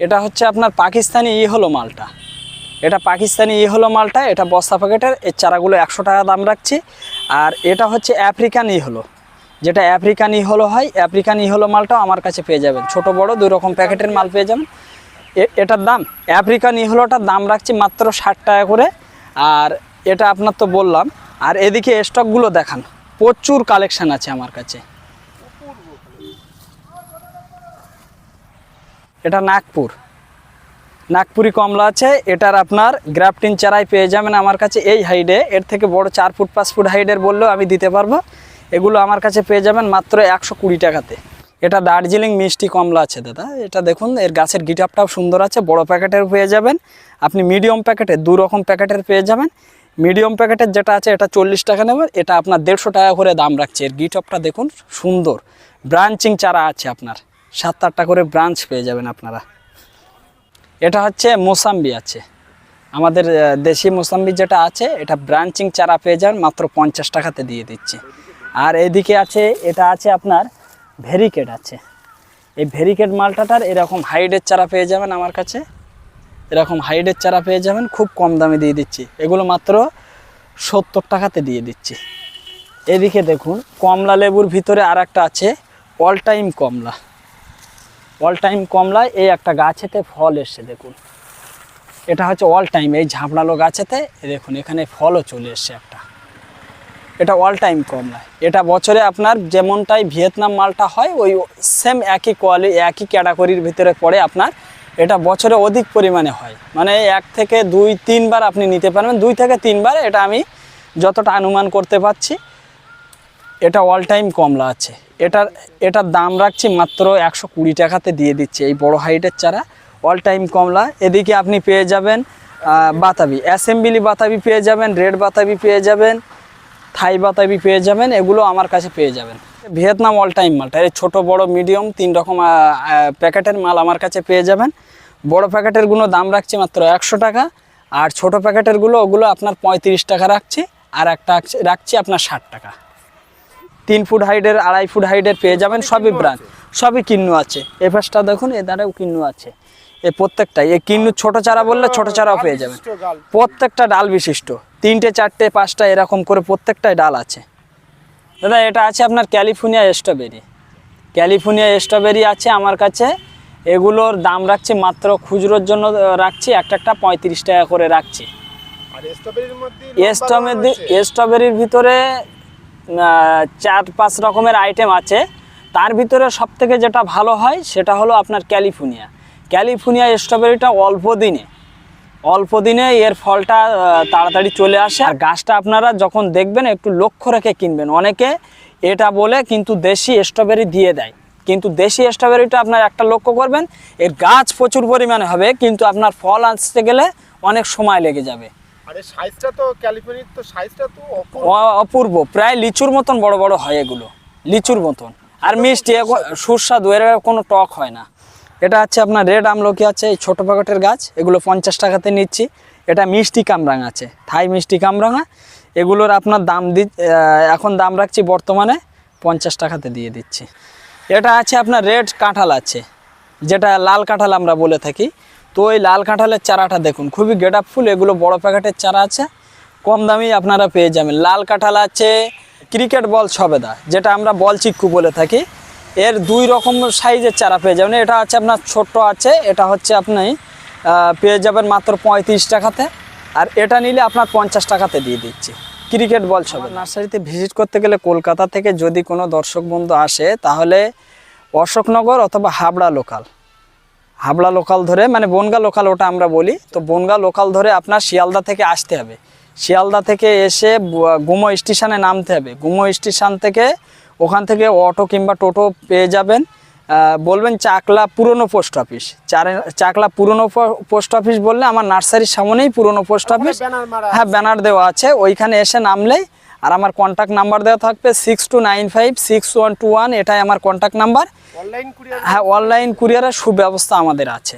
এটা হচ্ছে আপনার পাকিস্তানি ই হলো মালটা। এটা পাকিস্তানি ই হলো মালটা, এটা বস্তা প্যাকেটের, এর চারাগুলো একশো টাকা দাম রাখছি। আর এটা হচ্ছে আফ্রিকান ই হলো। যেটা আফ্রিকান ই হলো হয়, আফ্রিকান ই হলো মালটাও আমার কাছে পেয়ে যাবেন। ছোট, বড়, দুই রকম প্যাকেটের মাল পেয়ে যাবেন। এটার দাম, আফ্রিকান ই হলোটার দাম রাখছি মাত্র ষাট টাকা করে। আর এটা আপনার তো বললাম, আর এদিকে স্টকগুলো দেখান, প্রচুর কালেকশান আছে আমার কাছে। এটা নাগপুর। নাগপুরি কমলা আছে, এটার আপনার গ্রাফটিন চারাই পেয়ে যাবেন আমার কাছে এই হাইডে। এর থেকে বড় চার ফুট, পাঁচ ফুট হাইডের বললেও আমি দিতে পারব। এগুলো আমার কাছে পেয়ে যাবেন মাত্র একশো কুড়ি টাকাতে। এটা দার্জিলিং মিষ্টি কমলা আছে দাদা। এটা দেখুন, এর গাছের গিটাপটাও সুন্দর আছে, বড় প্যাকেটের পেয়ে যাবেন। আপনি মিডিয়াম প্যাকেটে, দু রকম প্যাকেটের পেয়ে যাবেন। মিডিয়াম প্যাকেটের যেটা আছে, এটা চল্লিশ টাকা নেবেন এটা আপনার দেড়শো টাকা করে দাম রাখছে। এর গিটপটা দেখুন, সুন্দর। ব্রাঞ্চিং চারা আছে আপনার। সাত আটটা করে ব্রাঞ্চ পেয়ে যাবেন আপনারা। এটা হচ্ছে মোসাম্বি আছে। আমাদের দেশি মোসাম্বি যেটা আছে, এটা ব্রাঞ্চিং চারা পেয়ে যান মাত্র পঞ্চাশ টাকাতে দিয়ে দিচ্ছি। আর এদিকে আছে, এটা আছে আপনার ভেরিকেড আছে। এই ভেরিকেড মালটাটার এরকম হাইডের চারা পেয়ে যাবেন আমার কাছে। এরকম হাইডের চারা পেয়ে যাবেন, খুব কম দামে দিয়ে দিচ্ছি। এগুলো মাত্র সত্তর টাকাতে দিয়ে দিচ্ছি। এদিকে দেখুন, কমলা লেবুর ভিতরে আর একটা আছে অল টাইম কমলা। অল টাইম কমলায় এই একটা গাছেতে ফল এসছে, দেখুন। এটা হচ্ছে অল টাইম এই ঝাঁপড়ালো গাছেতে দেখুন, এখানে ফলও চলে এসছে একটা। এটা অল টাইম কমলা। এটা বছরে আপনার যেমনটাই ভিয়েতনাম মালটা হয়, ওই সেম একই কোয়ালি একই ক্যাটাগরির ভিতরে পড়ে আপনার। এটা বছরে অধিক পরিমাণে হয়। মানে এক থেকে দুই, তিনবার আপনি নিতে পারবেন। দুই থেকে তিনবার এটা আমি যতটা অনুমান করতে পারছি, এটা অল টাইম কমলা আছে। এটার এটার দাম রাখছি মাত্র একশো কুড়ি টাকাতে দিয়ে দিচ্ছি এই বড় হাইটের চারা। অল টাইম কমলা। এদিকে আপনি পেয়ে যাবেন বাতাবি। অ্যাসেম্বলি বাতাবি পেয়ে যাবেন, রেড বাতাবি পেয়ে যাবেন, থাই বাতাবি পেয়ে যাবেন, এগুলো আমার কাছে পেয়ে যাবেন। ভিয়েতনাম অল টাইম মালটা। এই ছোটো, বড় মিডিয়াম তিন রকম প্যাকেটের মাল আমার কাছে পেয়ে যাবেন। বড় প্যাকেটেরগুলো দাম রাখছি মাত্র একশো টাকা। আর ছোট প্যাকেটেরগুলো, ওগুলো আপনার পঁয়ত্রিশ টাকা রাখছি। আর একটা রাখছি আপনার ষাট টাকা। তিন ফুট হাইটের আড়াই ফুট হাইটের পেয়ে যাবেন সবই ব্রান্ড সবই কিন্নু আছে। এ পাশটা দেখুন এ দ্বারাও কিন্নু আছে। এ প্রত্যেকটাই এ কিন্নু ছোট চারা বললে ছোট চারাও পেয়ে যাবেন। প্রত্যেকটা ডাল বিশিষ্ট। তিনটে চারটে পাঁচটা এরকম করে প্রত্যেকটাই ডাল আছে। দাদা এটা আছে আপনার ক্যালিফোর্নিয়া স্ট্রবেরি। ক্যালিফোর্নিয়া স্ট্রবেরি আছে আমার কাছে। এগুলোর দাম রাখছি মাত্র খুচরোর জন্য রাখছি। একটা একটা পঁয়ত্রিশ টাকা করে রাখছি। স্ট্রবেরির স্ট্রবেরি স্ট্রবেরির ভিতরে চার পাঁচ রকমের আইটেম আছে। তার ভিতরে সব থেকে যেটা ভালো হয়, সেটা হলো আপনার ক্যালিফোর্নিয়া ক্যালিফোর্নিয়া স্ট্রবেরিটা অল্প দিনে। অল্প দিনে এর ফলটা তাড়াতাড়ি চলে আসে। আর গাছটা আপনারা যখন দেখবেন, একটু লক্ষ্য রেখে কিনবেন। অনেকে এটা বলে, কিন্তু দেশি স্ট্রবেরি দিয়ে দেয়। কিন্তু দেশি স্ট্রবেরিটা আপনার একটা লক্ষ্য করবেন, এর গাছ প্রচুর পরিমাণে হবে, কিন্তু আপনার ফল আসতে গেলে অনেক সময় লেগে যাবে। আর সাইজটা তো ক্যালিফোর্নিয়ার তো সাইজটা তো অপূর্ব। প্রায় লিচুর মতন বড় বড় হয় এগুলো। লিচুর মতন। আর মিষ্টি সুস্বাদু এর কোনো টক হয় না। এটা হচ্ছে আপনার রেড আমলকি আছে এই ছোটো প্যাকেটের গাছ। এগুলো পঞ্চাশ টাকাতে নিচ্ছি। এটা মিষ্টি কামরাঙা আছে থাই মিষ্টি কামরাঙা। এগুলোর আপনার দাম দি এখন দাম রাখছি বর্তমানে পঞ্চাশ টাকাতে দিয়ে দিচ্ছি। এটা আছে আপনার রেড কাঁঠাল আছে যেটা লাল কাঁঠাল আমরা বলে থাকি। তো ওই লাল কাঁঠালের চারাটা দেখুন, খুবই গেট ফুল এগুলো বড় প্যাকেটের চারা আছে। কম দামেই আপনারা পেয়ে যাবেন। লাল কাঁঠাল আছে, ক্রিকেট বল ছবেদা যেটা আমরা বল চিক্কু বলে থাকি। এর দুই রকম সাইজের চারা পেয়ে যাবেন। এটা আছে আপনার ছোট্ট আছে, এটা হচ্ছে আপনি পেয়ে যাবেন মাত্র পঁয়ত্রিশ টাকাতে। আর এটা নিলে আপনার পঞ্চাশ টাকাতে দিয়ে দিচ্ছি। ক্রিকেট বল ছবে নার্সারিতে ভিজিট করতে গেলে কলকাতা থেকে যদি কোনো দর্শক বন্ধু আসে, তাহলে অশোকনগর অথবা হাবড়া লোকাল। হাবড়া লোকাল ধরে মানে বনগা লোকাল ওটা আমরা বলি। তো বনগা লোকাল ধরে আপনার শিয়ালদা থেকে আসতে হবে। শিয়ালদা থেকে এসে গুমো স্টেশনে নামতে হবে। গুমো স্টেশন থেকে ওখান থেকে অটো কিংবা টোটো পেয়ে যাবেন। বলবেন চাকলা পুরনো পোস্ট অফিস চারে- চাকলা পুরনো পোস্ট অফিস বললে আমার নার্সারির সামনেই পুরনো পোস্ট অফিস হ্যাঁ ব্যানার দেওয়া আছে। ওইখানে এসে নামলেই আর আমার কন্ট্যাক্ট নাম্বার দেওয়া থাকবে six two nine five six one two one এটাই আমার কন্ট্যাক্ট নাম্বার অনলাইন কুরিয়ার হ্যাঁ অনলাইন কুরিয়ারের সুব্যবস্থা আমাদের আছে।